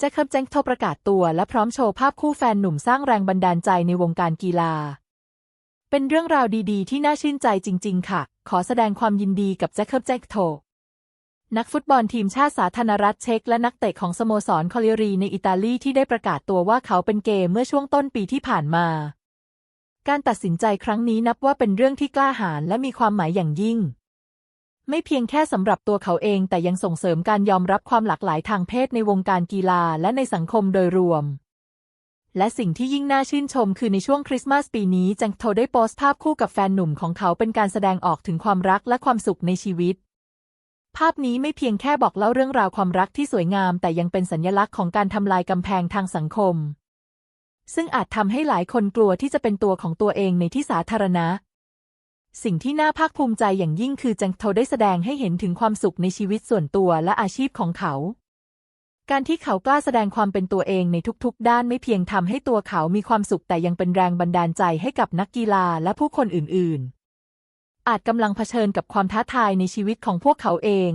แจ็คเคิบแจ็คโทประกาศตัวและพร้อมโชว์ภาพคู่แฟนหนุ่มสร้างแรงบันดาลใจในวงการกีฬา เป็นเรื่องราวดีๆ ที่น่าชื่นใจจริง ๆ ค่ะ ขอแสดงความยินดีกับแจ็คเคิบแจ็คโทนักฟุตบอลทีมชาติสาธารณรัฐเช็กและนักเตะของสโมสรคอลิรีในอิตาลีที่ได้ประกาศตัวว่าเขาเป็นเกย์เมื่อช่วงต้นปีที่ผ่านมา การตัดสินใจครั้งนี้นับว่าเป็นเรื่องที่กล้าหาญและมีความหมายอย่างยิ่ง ไม่เพียงแค่สำหรับตัวเขาเองแต่ยังส่งเสริมการยอมรับความหลากหลายทางเพศในวงการกีฬาและในสังคมโดยรวม และสิ่งที่ยิ่งน่าชื่นชมคือในช่วงคริสต์มาสปีนี้แจังโทได้โพสต์ภาพคู่กับแฟนหนุ่มของเขาเป็นการแสดงออกถึงความรักและความสุขในชีวิต ภาพนี้ไม่เพียงแค่บอกเล่าเรื่องราวความรักที่สวยงามแต่ยังเป็นสัญลักษณ์ของการทำลายกำแพงทางสังคมซึ่งอาจทำให้หลายคนกลัวที่จะเป็นตัวของตัวเองในที่สาธารณะ สิ่งที่น่าภาคภูมิใจอย่างยิ่งคือจังโทได้แสดงให้เห็นถึงความสุขในชีวิตส่วนตัวและอาชีพของเขา การที่เขากล้าแสดงความเป็นตัวเองในทุกๆ ด้านไม่เพียงทำให้ตัวเขามีความสุขแต่ยังเป็นแรงบันดาลใจให้กับนักกีฬาและผู้คนอื่นๆ อาจกำลังเผชิญกับความท้าทายในชีวิตของพวกเขาเอง